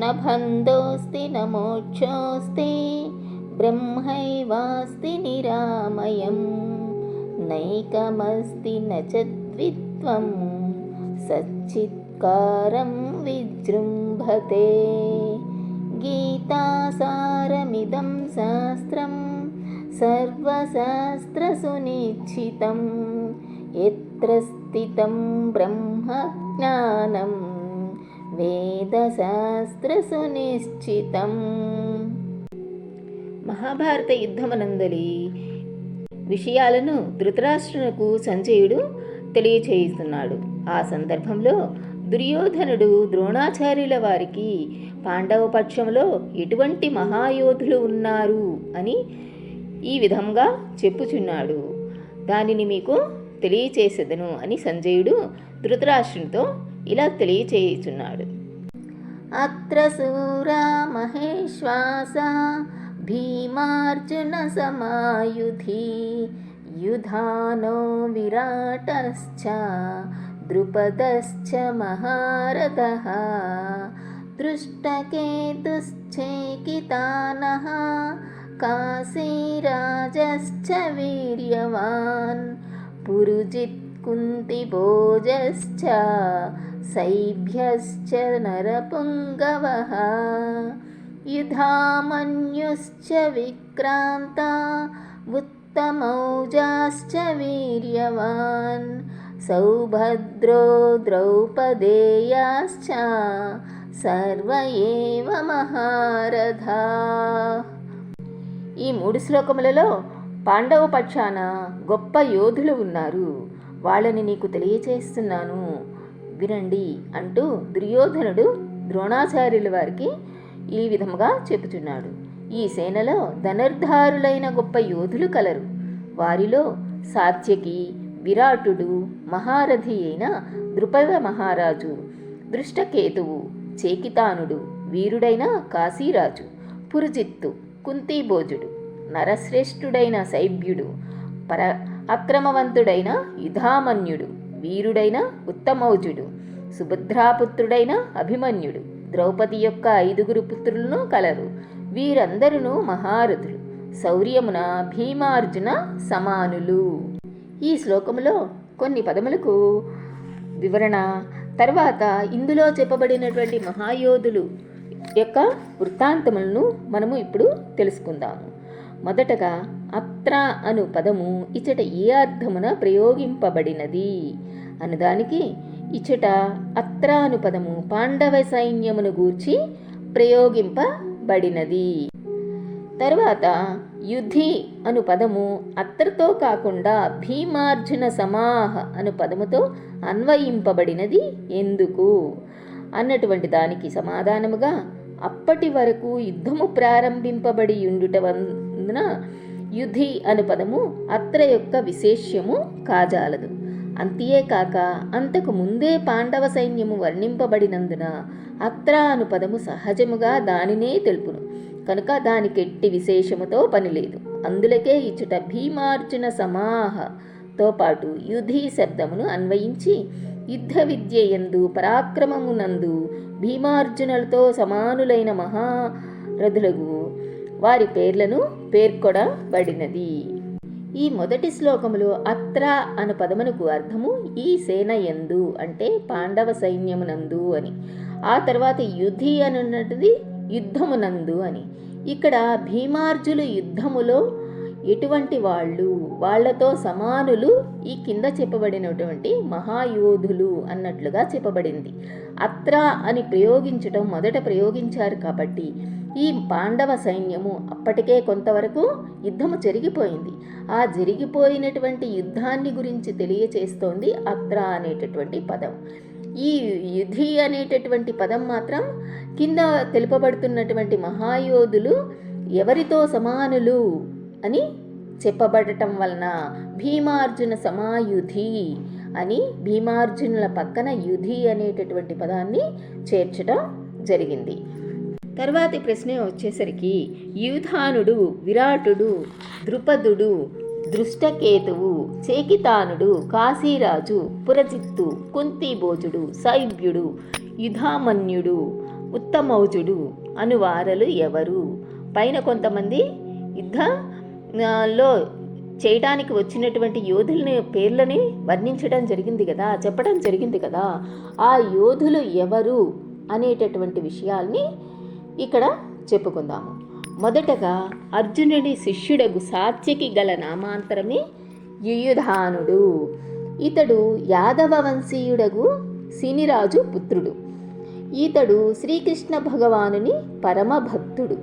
न बन्धोऽस्ति न मोक्षोऽस्ति ब्रह्मैवास्ति निरामयं नैकमस्ति न च द्वित्वं सच्चित्कारं विजृम्भते गीतासारमिदं शास्त्रं सर्वशास्त्रसुनिश्चितं यत्र स्थितं ब्रह्मज्ञानं వేదశాస్త్రసునిశ్చితం మహాభారత యుద్ధమనందలి విషయాలను ధృతరాష్ట్రునకు సంజయుడు తెలియచేయిస్తున్నాడు. ఆ సందర్భంలో దుర్యోధనుడు ద్రోణాచార్యుల వారికి పాండవ పక్షంలో ఎటువంటి మహాయోధులు ఉన్నారు అని ఈ విధంగా చెప్పుచున్నాడు. దానిని మీకు తెలియచేసేదను అని సంజయుడు ధృతరాష్ట్రునితో ఇలా తెలియచేయుచున్నాడు. అత్ర సూరా మహేశ్వాస భీమార్జున సమాయుధి యుధానో విరాటశ్చ ద్రుపదశ్చ మహారథ దృష్టకేతుశ్చేకితానః కాశీరాజశ్చ వీర్యవాన్ పురుజిత్ కుంతిభోజశ్చ सैभ्यश्च नरपुङ्गवः युधामन्युश्च विक्रान्ता उत्तमौजाश्च वीर्यवान् सौभद्रो द्रौपदेयाश्च సర్వ ఏవ మహారథా ఈ మూడు శ్లోకములలో పాండవ పక్షాన గొప్ప యోధులు ఉన్నారు వాళ్ళని నీకు తెలియచేస్తున్నాను వినండి అంటూ దుర్యోధనుడు ద్రోణాచార్యుల వారికి ఈ విధముగా చెబుతున్నాడు. ఈ సేనలో ధనుర్ధారులైన గొప్ప యోధులు కలరు. వారిలో సాత్యకి విరాటుడు మహారథి అయిన ద్రుపద మహారాజు దృష్టకేతువు చేకితానుడు వీరుడైన కాశీరాజు పురుజిత్తు కుంతీభోజుడు నరశ్రేష్ఠుడైన శైభ్యుడు పర అక్రమవంతుడైన యుధామన్యుడు వీరుడైన ఉత్తమౌజుడు సుభద్రాపుత్రుడైన అభిమన్యుడు ద్రౌపది యొక్క ఐదుగురు పుత్రులను కలరు. వీరందరూ మహారథులు. శౌర్యమున భీమార్జున సమానులు. ఈ శ్లోకములో కొన్ని పదములకు వివరణ. తర్వాత ఇందులో చెప్పబడినటువంటి మహాయోధులు యొక్క వృత్తాంతములను మనము ఇప్పుడు తెలుసుకుందాము. మొదటగా అత్ర అను పదము ఇచ్చట ఏ అర్థమున ప్రయోగింపబడినది? అనుదానికి ఇచ్చట అత్ర అను పదము పాండవ సైన్యమును గూర్చి ప్రయోగింపబడినది. తర్వాత యుద్ధి అను పదము అత్రతో కాకుండా భీమార్జున సమాహ అను పదముతో అన్వయింపబడినది ఎందుకు? అన్నటువంటి దానికి సమాధానముగా అప్పటి వరకు యుద్ధము ప్రారంభింపబడి ఉండుట వందున యుధి అను పదము అత్ర యొక్క విశేష్యము కాజాలదు. అంతేకాక అంతకు ముందే పాండవ సైన్యము వర్ణింపబడినందున అత్ర అను పదము సహజముగా దానినే తెలుపును. కనుక దానికెట్టి విశేషముతో పనిలేదు అందులకే ఇచ్చుట భీమార్జున సమాహతో పాటు యుధి శబ్దమును అన్వయించి యుద్ధ విద్య ఎందు పరాక్రమమునందు భీమార్జునులతో సమానులైన మహారథులకు వారి పేర్లను పేర్కొనబడినది. ఈ మొదటి శ్లోకములో అత్ర అను పదమునకు అర్థము ఈ సేన ఎందు అంటే పాండవ సైన్యమునందు అని. ఆ తర్వాత యుధి అనున్నది యుద్ధమునందు అని. ఇక్కడ భీమార్జులు యుద్ధములో ఎటువంటి వాళ్ళు వాళ్ళతో సమానులు ఈ కింద చెప్పబడినటువంటి మహాయోధులు అన్నట్లుగా చెప్పబడింది. అత్ర అని ప్రయోగించటం మొదట ప్రయోగించారు కాబట్టి ఈ పాండవ సైన్యము అప్పటికే కొంతవరకు యుద్ధము జరిగిపోయింది. ఆ జరిగిపోయినటువంటి యుద్ధాన్ని గురించి తెలియచేస్తోంది అత్ర అనేటటువంటి పదం. ఈ యుధి అనేటటువంటి పదం మాత్రం కింద తెలుపబడుతున్నటువంటి మహాయోధులు ఎవరితో సమానులు అని చెప్పబడటం వలన భీమార్జున సమాయుధి అని భీమార్జునుల పక్కన యుధి అనేటటువంటి పదాన్ని చేర్చడం జరిగింది. తర్వాతి ప్రశ్న వచ్చేసరికి యూధానుడు విరాటుడు ద్రుపదుడు దృష్టకేతువు చేకితానుడు కాశీరాజు పురజిత్తు కుంతిభోజుడు సైభ్యుడు యుధామన్యుడు ఉత్తమౌజుడు అనువారలు ఎవరు? పైన కొంతమంది యుద్ధ లో చేయడానికి వచ్చినటువంటి యోధులని పేర్లని వర్ణించడం జరిగింది కదా చెప్పడం జరిగింది కదా ఆ యోధులు ఎవరు అనేటటువంటి విషయాల్ని ఇక్కడ చెప్పుకుందాము. మొదటగా అర్జునుడి శిష్యుడగు సాత్యకి గల నామాంతరమే యుయుధానుడు. ఇతడు యాదవ వంశీయుడగు సినిరాజు పుత్రుడు. ఇతడు శ్రీకృష్ణ భగవానుని పరమ భక్తుడు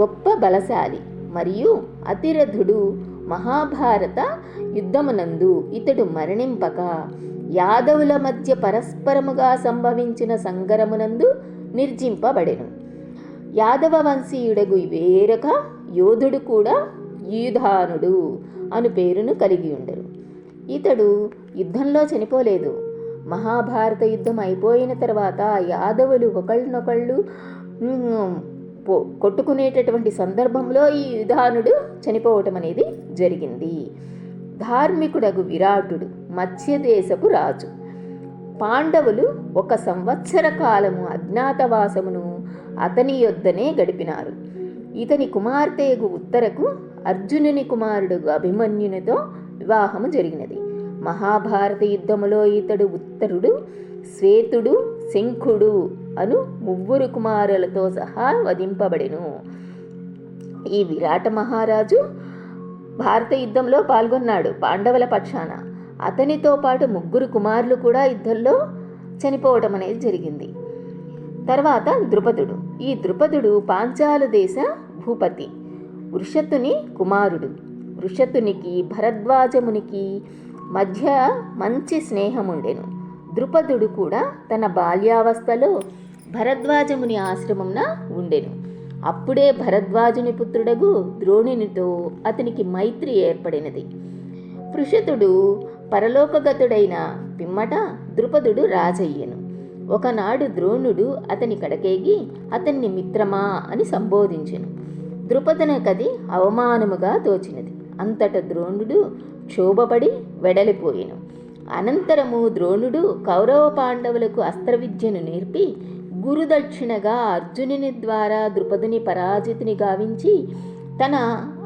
గొప్ప బలశాలి మరియు అతిరథుడు మహాభారత యుద్ధమునందు ఇతడు మరణింపక యాదవుల మధ్య పరస్పరముగా సంభవించిన సంగరమునందు నిర్జింపబడెను. యాదవ వంశీయుడగు వేరొక యోధుడు కూడా యూధానుడు అను పేరును కలిగి ఉండరు ఇతడు యుద్ధంలో చనిపోలేదు. మహాభారత యుద్ధం అయిపోయిన తర్వాత యాదవులు ఒకళ్ళనొకళ్ళు కొట్టుకునేటటువంటి సందర్భంలో ఈ యుధానుడు చనిపోవటం అనేది జరిగింది. ధార్మికుడగు విరాటుడు మత్స్యదేశపు రాజు. పాండవులు ఒక సంవత్సర కాలము అజ్ఞాతవాసమును అతని యొద్దనే గడిపినారు. ఇతని కుమార్తెగు ఉత్తరకు అర్జునుని కుమారుడు అభిమన్యునితో వివాహము జరిగినది. మహాభారత యుద్ధములో ఇతడు ఉత్తరుడు శ్వేతుడు శంఖుడు అను ముగ్గురు కుమారులతో సహా వధింపబడెను. ఈ విరాట మహారాజు భారత యుద్ధంలో పాల్గొన్నాడు పాండవుల పక్షాన. అతనితో పాటు ముగ్గురు కుమారులు కూడా యుద్ధంలో చనిపోవడం అనేది జరిగింది. తర్వాత ద్రుపదుడు. ఈ ద్రుపదుడు పాంచాల దేశ భూపతి. వృషతుని కుమారుడు. వృషత్తునికి భరద్వాజమునికి మధ్య మంచి స్నేహం ఉండెను ద్రుపదుడు కూడా తన బాల్యావస్థలో భరద్వాజముని ఆశ్రమంన ఉండెను. అప్పుడే భరద్వాజుని పుత్రుడగు ద్రోణునితో అతనికి మైత్రి ఏర్పడినది. పృషతుడు పరలోకగతుడైన పిమ్మట ద్రుపదుడు రాజయ్యను. ఒకనాడు ద్రోణుడు అతని కడకేగి అతన్ని మిత్రమా అని సంబోధించెను. ద్రుపదనకది అవమానముగా తోచినది. అంతట ద్రోణుడు క్షోభపడి వెడలిపోయెను. అనంతరము ద్రోణుడు కౌరవ పాండవులకు అస్త్రవిద్యను నేర్పి గురుదక్షిణగా అర్జునుని ద్వారా ద్రుపదుని పరాజితుని గావించి తన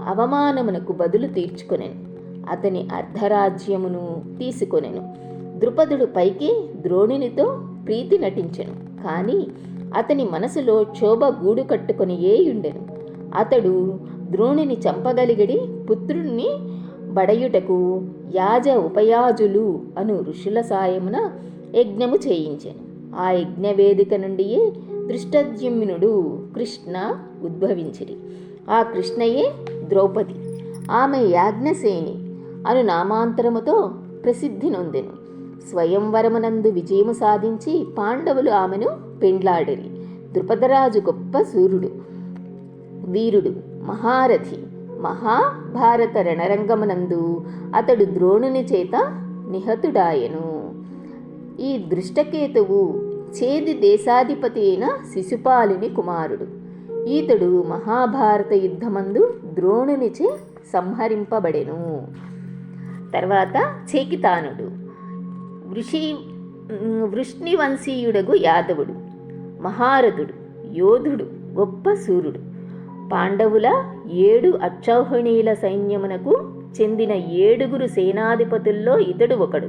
అవమానమునకు బదులు తీర్చుకొనెను. అతని అర్ధరాజ్యమును తీసుకొనెను. ద్రుపదుడు పైకి ద్రోణునితో ప్రీతి నటించెను. కానీ అతని మనసులో క్షోభ గూడు కట్టుకొని ఏయుండెను. అతడు ద్రోణుని చంపగలిగడి పుత్రుణ్ణి బడయుటకు యాజ ఉపయాజులు అను ఋషుల సాయమున యజ్ఞము చేయించెను. ఆ యజ్ఞ వేదిక నుండియే దృష్టద్యుమ్నుడు కృష్ణ ఉద్భవించిరి. ఆ కృష్ణయే ద్రౌపది. ఆమె యాజ్ఞసేని. అను నామాంతరముతో ప్రసిద్ధి నొందెను. స్వయంవరమునందు విజయము సాధించి పాండవులు ఆమెను పెండ్లాడిరి. ద్రుపదరాజు గొప్ప సూర్యుడు వీరుడు మహారథి మహాభారత రణరంగమునందు అతడు ద్రోణుని చేత నిహతుడాయెను. ఈ దృష్టకేతువు చేది దేశాధిపతి అయిన శిశుపాలుని కుమారుడు. ఈతడు మహాభారత యుద్ధమందు ద్రోణునిచే సంహరింపబడెను. తర్వాత చేకితానుడు. వృషి వృష్ణివంశీయుడగు యాదవుడు మహారథుడు యోధుడు గొప్ప సూర్యుడు. పాండవుల ఏడు అక్షౌహిణీల సైన్యమునకు చెందిన ఏడుగురు సేనాధిపతుల్లో ఇతడు ఒకడు.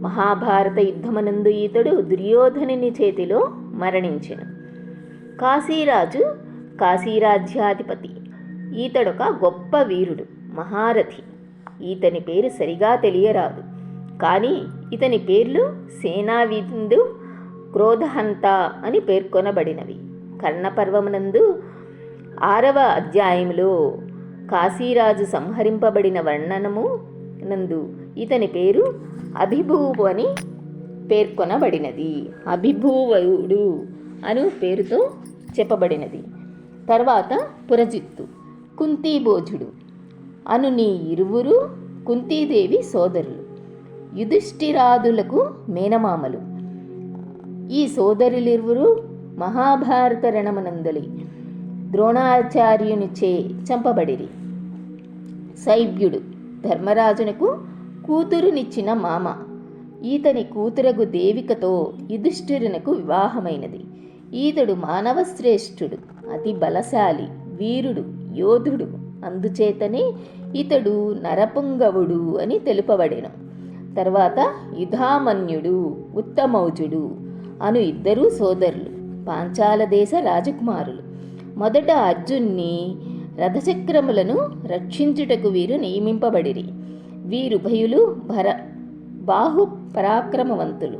మహాభారత యుద్ధమనందు ఇతడు దుర్యోధనుని చేతిలో మరణించెను. కాశీరాజు కాశీరాజ్యాధిపతి. ఈతడొక గొప్ప వీరుడు మహారథి. ఇతని పేరు సరిగా తెలియరాదు. కానీ ఇతని పేర్లు సేనావిందు క్రోధహంత అని పేర్కొనబడినవి. కర్ణపర్వమునందు ఆరవ అధ్యాయములో కాశీరాజు సంహరింపబడిన వర్ణనము నందు ఇతని పేరు అభిభూవు అని పేర్కొనబడినది. అభిభూవుడు అను పేరుతో చెప్పబడినది. తర్వాత పురజిత్తు కుంతీభోజుడు అను నీ ఇరువురు కుంతీదేవి సోదరులు. యుధిష్ఠిరాదులకు మేనమామలు. ఈ సోదరులిరువురు మహాభారత రణమనందలి. ద్రోణాచార్యునిచే చంపబడిరి. సైభ్యుడు ధర్మరాజునకు కూతురునిచ్చిన మామ. ఈతని కూతురగు దేవికతో యుధిష్ఠిరునకు వివాహమైనది. ఈతడు మానవశ్రేష్ఠుడు అతి బలశాలి వీరుడు యోధుడు. అందుచేతనే ఇతడు నరపుంగవుడు అని తెలుపబడెను. తర్వాత యుధామన్యుడు ఉత్తమౌజుడు అను ఇద్దరు సోదరులు పాంచాల దేశ రాజకుమారులు. మొదట అర్జున్ని రథచక్రములను రక్షించుటకు వీరు నియమింపబడిరి. వీరుభయులు భర బాహు పరాక్రమవంతులు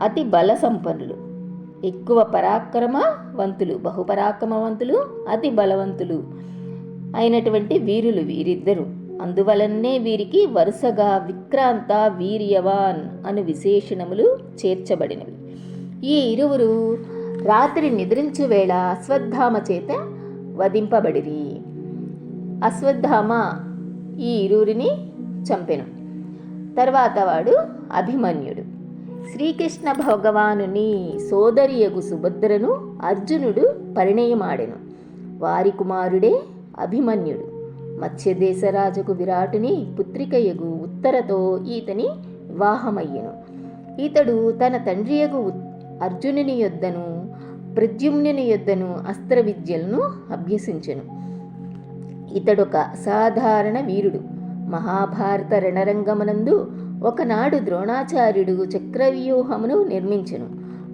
అతి బల సంపన్నులు ఎక్కువ పరాక్రమవంతులు బహుపరాక్రమవంతులు అతి బలవంతులు అయినటువంటి వీరులు వీరిద్దరు. అందువలనే వీరికి వరుసగా విక్రాంత వీర్యవాన్ అను విశేషణములు చేర్చబడినవి. ఈ ఇరువురు రాత్రి నిద్రించు వేళ అశ్వత్థామ చేత వధింపబడిరి. అశ్వత్థామ ఈ ఇరువురిని చంపెను. తర్వాత వాడు అభిమన్యుడు. శ్రీకృష్ణ భగవానుని సోదరియగు సుభద్రను అర్జునుడు పరిణయమాడెను. వారి కుమారుడే అభిమన్యుడు. మత్స్యదేశరాజుకు విరాటుని పుత్రికయగు ఉత్తరతో ఈతని వివాహమయ్యెను. ఇతడు తన తండ్రియగు ఉత్- అర్జునుని యొద్దను ప్రద్యుమ్నుని యొద్దను అస్త్ర విద్యలను అభ్యసించెను. ఇతడొక అసాధారణ వీరుడు. మహాభారత రణరంగమునందు ఒకనాడు ద్రోణాచార్యుడు చక్రవ్యూహమును నిర్మించెను.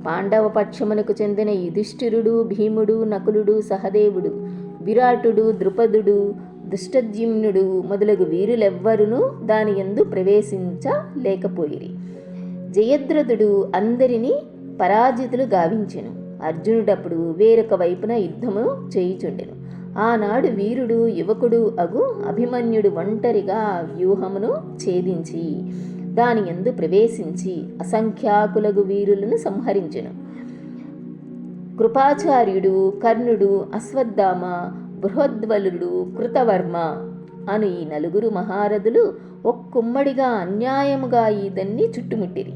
పాండవ పక్షమునకు చెందిన యుధిష్ఠిరుడు భీముడు నకులుడు సహదేవుడు విరాటుడు ద్రుపదుడు దుష్టద్యుమ్నుడు మొదలగు వీరులెవ్వరునూ దాని యందు ప్రవేశించలేకపోయిరి. జయద్రథుడు అందరినీ పరాజితులు గావించెను. అర్జునుడప్పుడు వేరొక వైపున యుద్ధము చేయుచుండెను. ఆనాడు వీరుడు యువకుడు అగు అభిమన్యుడు ఒంటరిగా వ్యూహమును ఛేదించి దాని యందు ప్రవేశించి అసంఖ్యాకులగు వీరులను సంహరించెను. కృపాచార్యుడు కర్ణుడు అశ్వత్థామ బృహద్వలుడు కృతవర్మ అను ఈ నలుగురు మహారథులు ఒక్కుమ్మడిగా అన్యాయముగా ఈతన్ని చుట్టుముట్టిరి.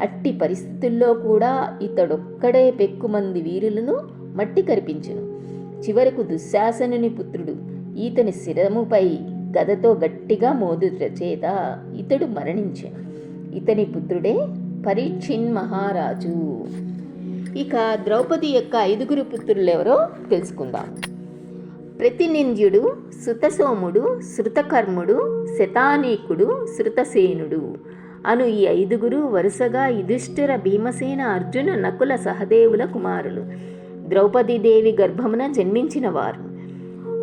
అట్టి పరిస్థితుల్లో కూడా ఇతడొక్కడే పెక్కుమంది వీరులను మట్టి కరిపించెను. చివరకు దుశ్శాసనుని పుత్రుడు ఈతని శిరముపై గదతో గట్టిగా మోదుట చేత ఇతడు మరణించెను ఇతని పుత్రుడే పరీక్షిన్ మహారాజు. ఇక ద్రౌపది యొక్క ఐదుగురు పుత్రులెవరో తెలుసుకుందాం. ప్రతినింద్యుడు సుతసోముడు శృతకర్ముడు శతానీకుడు శృతసేనుడు. అను ఈ ఐదుగురు వరుసగా యుధిష్ఠిర భీమసేన అర్జున నకుల సహదేవుల కుమారులు. ద్రౌపదీదేవి గర్భమున జన్మించినవారు.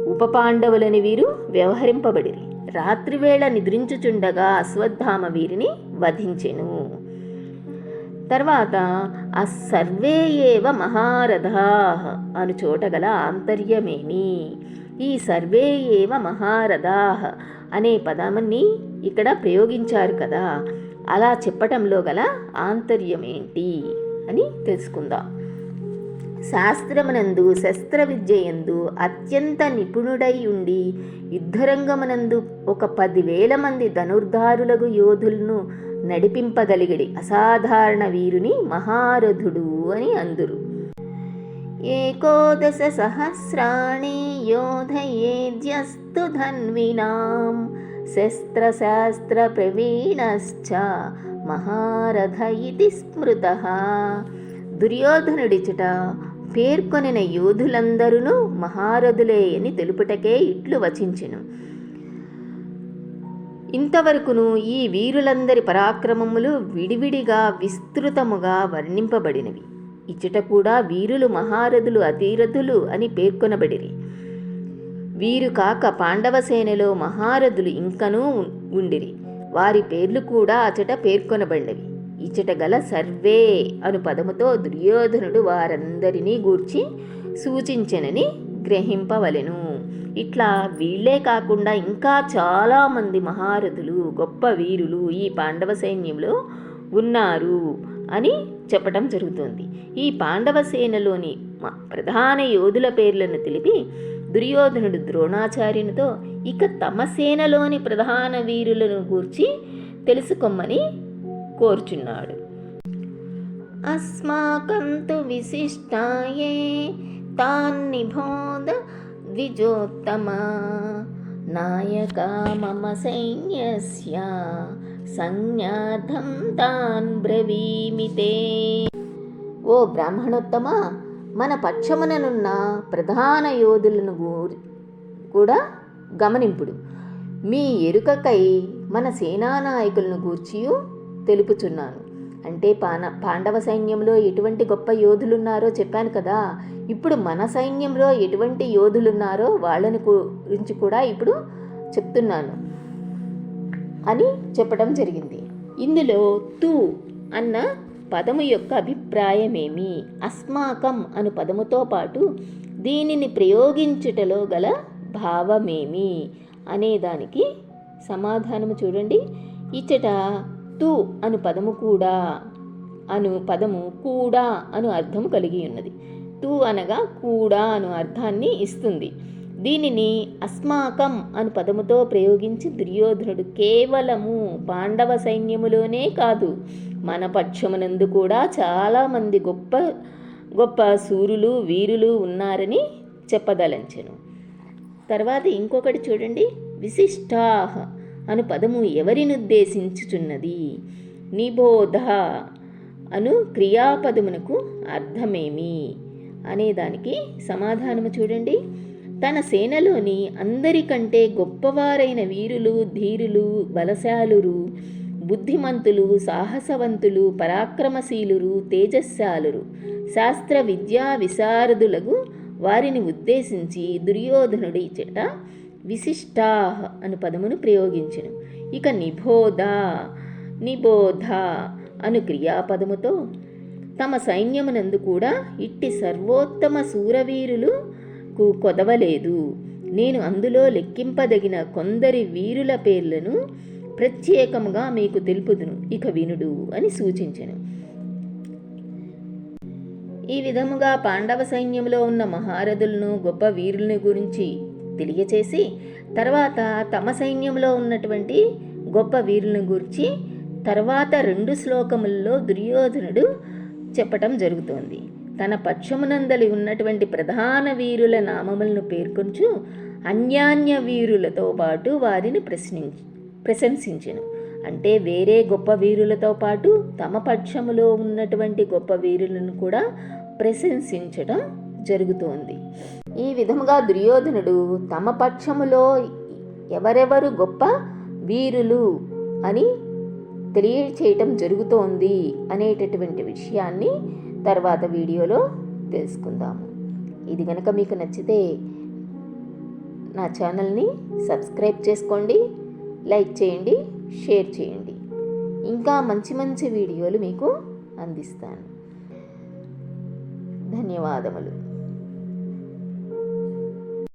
ఉపపాండవులని వీరు వ్యవహరింపబడిరి. రాత్రివేళ నిద్రించుచుండగా అశ్వత్థామ వీరిని వధించెను. తర్వాత ఆ సర్వే ఏవ మహారథా అను చోట గల ఆంతర్యమేమి? ఈ సర్వే ఏవ మహారథా అనే పదాన్ని ఇక్కడ ప్రయోగించారు కదా. అలా చెప్పటంలో గల ఆంతర్యమేంటి అని తెలుసుకుందాం. శాస్త్రమునందు శస్త్ర విద్యయందు అత్యంత నిపుణుడై ఉండి యుద్ధరంగమునందు ఒక పదివేల మంది ధనుర్ధారులకు యోధులను నడిపింపగలిగడి అసాధారణ వీరుని మహారథుడు అని అందురు. ఏకోదశ సహస్రాణి యోధయేద్యస్తు ధన్వినాం శస్త్రశాస్త్ర ప్రవీణశ్చ మహారథ ఇది స్మృత. దుర్యోధనుడిచట పేర్కొనిన యోధులందరూ మహారథులే అని తెలుపుటకే ఇట్లు వచించెను. ఇంతవరకును ఈ వీరులందరి పరాక్రమములు విడివిడిగా విస్తృతముగా వర్ణింపబడినవి. ఇచ్చట కూడా వీరులు మహారథులు అతిరథులు అని పేర్కొనబడిరి. వీరు కాక పాండవ సేనలో మహారథులు ఇంకనూ ఉండిరి. వారి పేర్లు కూడా అచట పేర్కొనబడినవి. ఇచ్చటగల సర్వే అను పదముతో దుర్యోధనుడు వారందరినీ గూర్చి సూచించెనని గ్రహింపవలెను. ఇట్లా వీళ్ళే కాకుండా ఇంకా చాలామంది మహారథులు గొప్ప వీరులు ఈ పాండవ సైన్యంలో ఉన్నారు అని చెప్పటం జరుగుతుంది. ఈ పాండవ సేనలోని ప్రధాన యోధుల పేర్లను తెలిపి దుర్యోధనుడు ద్రోణాచార్యునితో ఇక తమ సేనలోని ప్రధాన వీరులను గూర్చి తెలుసుకోమని కోరుచున్నాడు. అస్మాకం తు విశిష్టాయే తాన్నిబోధ ద్విజోత్తమా. నాయక మమ సైన్యస్య సంజ్ఞార్థం తాన్ బ్రవీమితే ఓ బ్రాహ్మణోత్తమ మన పక్షముననున్న ప్రధాన యోధులను గూర్- కూడా గమనింపుడు. మీ ఎరుకకై మన సేనానాయకులను గూర్చియు తెలుపుచున్నాను. అంటే పాన పాండవ సైన్యంలో ఎటువంటి గొప్ప యోధులున్నారో చెప్పాను కదా. ఇప్పుడు మన సైన్యంలో ఎటువంటి యోధులున్నారో వాళ్ళని గురించి కూడా ఇప్పుడు చెప్తున్నాను. అని చెప్పడం జరిగింది. ఇందులో తు అన్న పదము యొక్క అభిప్రాయమేమి? అస్మాకం అను పదముతో పాటు దీనిని ప్రయోగించుటలో గల భావమేమి? అనేదానికి సమాధానము చూడండి. ఇచ్చట తు అను పదము కూడా అను పదము కూడా అను అర్థం కలిగి ఉన్నది. తు అనగా కూడా అను అర్థాన్ని ఇస్తుంది. దీనిని అస్మాకం అను పదముతో ప్రయోగించి దుర్యోధనుడు కేవలము పాండవ సైన్యములోనే కాదు మన పక్షమునందు కూడా చాలామంది గొప్ప గొప్ప సూరులు వీరులు ఉన్నారని చెప్పదలంచెను. తర్వాత ఇంకొకటి చూడండి. విశిష్టాహ అను పదము ఎవరినుద్దేశించుచున్నది? నిబోధ అను క్రియాపదమునకు అర్థమేమి? అనేదానికి సమాధానము చూడండి. తన సేనలోని అందరికంటే గొప్పవారైన వీరులు ధీరులు బలశాలురు బుద్ధిమంతులు సాహసవంతులు పరాక్రమశీలురు తేజస్శాలురు శాస్త్ర విద్యా విశారదులకు వారిని ఉద్దేశించి దుర్యోధనుడి చెట విశిష్టా అను పదమును ప్రయోగించెను. ఇక నిబోధ నిబోధ అను క్రియాపదముతో తమ సైన్యమునందు కూడా ఇట్టి సర్వోత్తమ శూరవీరులు కు కొదవలేదు. నేను అందులో లెక్కింపదగిన కొందరి వీరుల పేర్లను ప్రత్యేకముగా మీకు తెలుపుదును. ఇక వినుడు అని సూచించెను. ఈ విధముగా పాండవ సైన్యంలో ఉన్న మహారథులను గొప్ప వీరులను గురించి తెలియచేసి తర్వాత తమ సైన్యంలో ఉన్నటువంటి గొప్ప వీరులను గురించి తర్వాత రెండు శ్లోకముల్లో దుర్యోధనుడు చెప్పటం జరుగుతోంది. తన పక్షమునందలి ఉన్నటువంటి ప్రధాన వీరుల నామములను పేర్కొంచు అన్యాన్య వీరులతో పాటు వారిని ప్రశ్నించి ప్రశంసించను. అంటే వేరే గొప్ప వీరులతో పాటు తమ పక్షములో ఉన్నటువంటి గొప్ప వీరులను కూడా ప్రశంసించడం జరుగుతోంది. ఈ విధముగా దుర్యోధనుడు తమ పక్షములో ఎవరెవరు గొప్ప వీరులు అని తెలియచేయటం జరుగుతోంది అనేటటువంటి విషయాన్ని తర్వాత వీడియోలో తెలుసుకుందాము. ఇది కనుక మీకు నచ్చితే నా ఛానల్ని సబ్స్క్రైబ్ చేసుకోండి లైక్ చేయండి షేర్ చేయండి. ఇంకా మంచి మంచి వీడియోలు మీకు అందిస్తాను. ధన్యవాదములు.